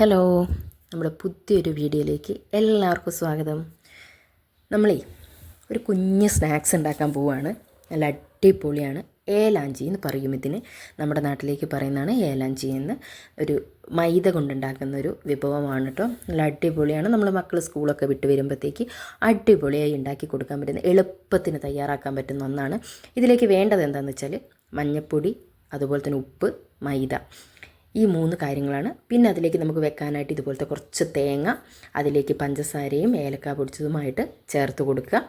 Hello നമ്മുടെ പുതിയൊരു വീഡിയോയിലേക്ക് എല്ലാവർക്കും സ്വാഗതം. നമ്മളേ ഒരു കുഞ്ഞ് സ്നാക്സ് ഉണ്ടാക്കാൻ പോവുകയാണ് നല്ല അടിപൊളിയാണ്. ഏലാഞ്ചി എന്ന് പറയും ഇതിന്. നമ്മുടെ നാട്ടിലേക്ക് പറയുന്നതാണ് ഏലാഞ്ചി എന്ന്. ഒരു മൈദ കൊണ്ടുണ്ടാക്കുന്ന ഒരു വിഭവമാണ് കേട്ടോ. നല്ല അടിപൊളിയാണ്. നമ്മൾ മക്കൾ സ്കൂളൊക്കെ വിട്ട് വരുമ്പോഴത്തേക്ക് അടിപൊളിയായി ഉണ്ടാക്കി കൊടുക്കാൻ പറ്റുന്ന എളുപ്പത്തിന് തയ്യാറാക്കാൻ പറ്റുന്ന ഒന്നാണ്. ഇതിലേക്ക് വേണ്ടത് എന്താണെന്ന് വെച്ചാൽ മഞ്ഞൾപ്പൊടി അതുപോലെ തന്നെ ഉപ്പ് മൈദ. ഈ മൂന്ന് കാര്യങ്ങളാണ്. പിന്നെ അതിലേക്ക് നമുക്ക് വെക്കാനായിട്ട് ഇതുപോലത്തെ കുറച്ച് തേങ്ങ അതിലേക്ക് പഞ്ചസാരയും ഏലക്ക പൊടിച്ചതുമായിട്ട് ചേർത്ത് കൊടുക്കുക.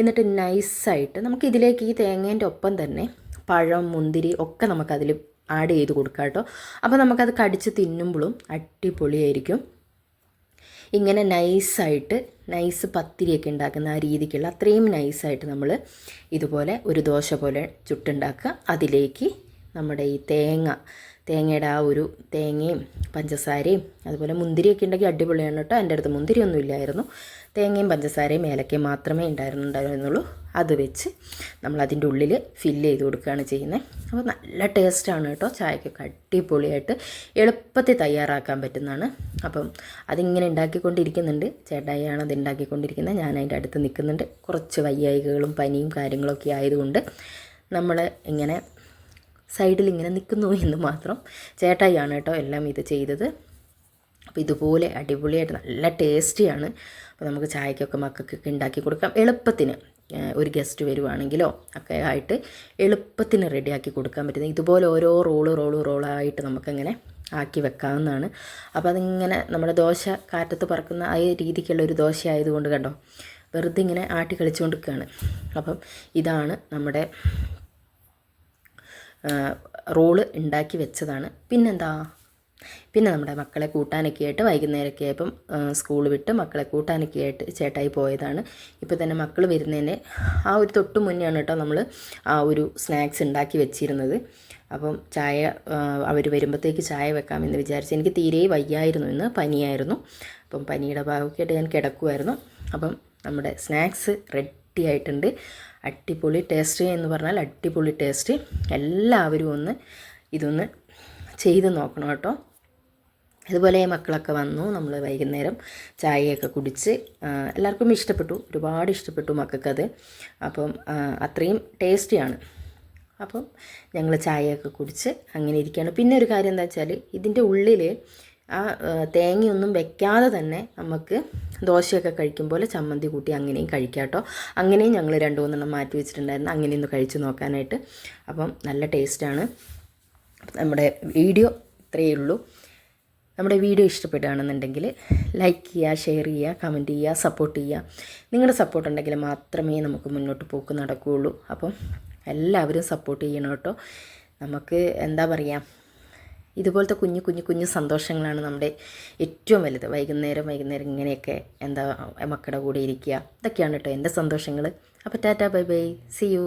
എന്നിട്ട് നൈസായിട്ട് നമുക്ക് ഇതിലേക്ക് ഈ തേങ്ങേന്റെ ഒപ്പം തന്നെ പഴം മുന്തിരി ഒക്കെ നമുക്കതിൽ ആഡ് ചെയ്ത് കൊടുക്കാം കേട്ടോ. അപ്പോൾ നമുക്കത് കടിച്ച് തിന്നുമ്പോഴും അടിപൊളിയായിരിക്കും. ഇങ്ങനെ നൈസായിട്ട് നൈസ് പത്തിരിയൊക്കെ ഉണ്ടാക്കുന്ന ആ രീതിക്കുള്ള അത്രയും നൈസായിട്ട് നമ്മൾ ഇതുപോലെ ഒരു ദോശ പോലെ ചുട്ടുണ്ടാക്കുക. അതിലേക്ക് നമ്മുടെ ഈ തേങ്ങ തേങ്ങയുടെ ആ ഒരു തേങ്ങയും പഞ്ചസാരയും അതുപോലെ മുന്തിരിയൊക്കെ ഉണ്ടെങ്കിൽ അടിപൊളിയാണ് കേട്ടോ. എന്റെ അടുത്ത് മുന്തിരിയൊന്നും ഇല്ലായിരുന്നു. തേങ്ങയും പഞ്ചസാരയും ഏലക്കയും മാത്രമേ ഉണ്ടായിരുന്നുണ്ടായിരുന്നുള്ളൂ അത് വെച്ച് നമ്മൾ അതിന്റെ ഉള്ളിൽ ഫില്ല് ചെയ്ത് കൊടുക്കുകയാണ് ചെയ്യുന്നത്. അപ്പോൾ നല്ല ടേസ്റ്റാണ് കേട്ടോ. ചായക്കൊക്കെ അടിപൊളിയായിട്ട് എളുപ്പത്തിൽ തയ്യാറാക്കാൻ പറ്റുന്നതാണ്. അപ്പം അതിങ്ങനെ ഉണ്ടാക്കിക്കൊണ്ടിരിക്കുന്നുണ്ട്. ചേട്ടായിയാണ് അത് ഉണ്ടാക്കിക്കൊണ്ടിരിക്കുന്നത്. ഞാൻ അതിന്റെ അടുത്ത് നിൽക്കുന്നുണ്ട്. കുറച്ച് വയ്യായികകളും പനിയും കാര്യങ്ങളൊക്കെ ആയതുകൊണ്ട് നമ്മൾ ഇങ്ങനെ സൈഡിൽ ഇങ്ങനെ നിൽക്കുന്നു എന്ന് മാത്രം ചേട്ടായിയാണ് കേട്ടോ എല്ലാം ഇത് ചെയ്തത്. അപ്പോൾ ഇതുപോലെ അടിപൊളിയായിട്ട് നല്ല ടേസ്റ്റിയാണ്. അപ്പോൾ നമുക്ക് ചായക്കൊക്കെ മക്കൾക്കൊക്കെ ഉണ്ടാക്കി കൊടുക്കാം. എളുപ്പത്തിന് ഒരു ഗസ്റ്റ് വരുവാണെങ്കിലോ ഒക്കെ ആയിട്ട് എളുപ്പത്തിന് റെഡിയാക്കി കൊടുക്കാൻ പറ്റുന്നത്. ഇതുപോലെ ഓരോ റോൾ റോൾ റോളായിട്ട് നമുക്കങ്ങനെ ആക്കി വെക്കാവുന്നതാണ്. അപ്പോൾ അതിങ്ങനെ നമ്മുടെ ദോശ കാറ്റത്ത് പറക്കുന്ന ആ രീതിക്കുള്ള ഒരു ദോശ ആയതുകൊണ്ട് കണ്ടോ വെറുതെ ഇങ്ങനെ ആട്ടി കളിച്ചുകൊണ്ടിരിക്കുകയാണ്. അപ്പം ഇതാണ് നമ്മുടെ റോൾ ഉണ്ടാക്കി വെച്ചതാണ്. പിന്നെന്താ? പിന്നെ നമ്മുടെ മക്കളെ കൂട്ടാനൊക്കെ ആയിട്ട് വൈകുന്നേരമൊക്കെ ആയപ്പം സ്കൂൾ വിട്ട് മക്കളെ കൂട്ടാനൊക്കെ ആയിട്ട് ചേട്ടായി പോയതാണ്. ഇപ്പോൾ തന്നെ മക്കൾ വരുന്നതിന് ആ ഒരു തൊട്ട് മുന്നെയാണ് കേട്ടോ നമ്മൾ ആ ഒരു സ്നാക്സ് ഉണ്ടാക്കി വെച്ചിരുന്നത്. അപ്പം ചായ അവർ വരുമ്പോഴത്തേക്ക് ചായ വെക്കാമെന്ന് വിചാരിച്ച് എനിക്ക് തീരെ വയ്യായിരുന്നു. ഇന്ന് പനിയായിരുന്നു. അപ്പം പനിയുടെ ഭാഗമൊക്കെ ആയിട്ട് ഞാൻ കിടക്കുമായിരുന്നു അപ്പം നമ്മുടെ സ്നാക്സ് റെഡി ആയിട്ടുണ്ട് അടിപൊളി ടേസ്റ്റ് എന്ന് പറഞ്ഞാൽ അടിപൊളി ടേസ്റ്റ് എല്ലാവരും ഒന്ന് ഇതൊന്ന് ചെയ്ത് നോക്കണം കേട്ടോ. അതുപോലെ മക്കളൊക്കെ വന്നു. നമ്മൾ വൈകുന്നേരം ചായയൊക്കെ കുടിച്ച് എല്ലാവർക്കും ഇഷ്ടപ്പെട്ടു. ഒരുപാട് ഇഷ്ടപ്പെട്ടു മക്കൾക്കത്. അപ്പം അത്രയും ടേസ്റ്റിയാണ് അപ്പം ഞങ്ങൾ ചായയൊക്കെ കുടിച്ച് അങ്ങനെ ഇരിക്കുകയാണ്. പിന്നെ ഒരു കാര്യം എന്താ വെച്ചാൽ ഇതിന്റെ ഉള്ളിൽ ആ തേങ്ങയൊന്നും വെക്കാതെ തന്നെ നമുക്ക് ദോശയൊക്കെ കഴിക്കും പോലെ ചമ്മന്തി കൂട്ടി അങ്ങനെയും കഴിക്കാം കേട്ടോ. അങ്ങനെയും ഞങ്ങൾ രണ്ട് മൂന്നെണ്ണം മാറ്റി വെച്ചിട്ടുണ്ടായിരുന്നു. അങ്ങനെയൊന്ന് കഴിച്ചു നോക്കാനായിട്ട്. അപ്പം നല്ല ടേസ്റ്റാണ്. നമ്മുടെ വീഡിയോ ഇത്രയേ ഉള്ളൂ. നമ്മുടെ വീഡിയോ ഇഷ്ടപ്പെടുകയാണെന്നുണ്ടെങ്കിൽ ലൈക്ക് ചെയ്യുക ഷെയർ ചെയ്യുക കമന്റ് ചെയ്യുക സപ്പോർട്ട് ചെയ്യുക. നിങ്ങളുടെ സപ്പോർട്ട് ഉണ്ടെങ്കിൽ മാത്രമേ നമുക്ക് മുന്നോട്ട് പോക്ക് നടക്കുകയുള്ളൂ. അപ്പം എല്ലാവരും സപ്പോർട്ട് ചെയ്യണം കേട്ടോ. നമുക്ക് എന്താ പറയുക ഇതുപോലത്തെ കുഞ്ഞു കുഞ്ഞു കുഞ്ഞു സന്തോഷങ്ങളാണ് നമ്മുടെ ഏറ്റവും വലുത്. വൈകുന്നേരം വൈകുന്നേരം ഇങ്ങനെയൊക്കെ എന്താ മക്കളുടെ കൂടെ ഇരിക്കുക. ഇതൊക്കെയാണ് കേട്ടോ എന്റെ സന്തോഷങ്ങൾ അപ്പോൾ tata bye bye. See you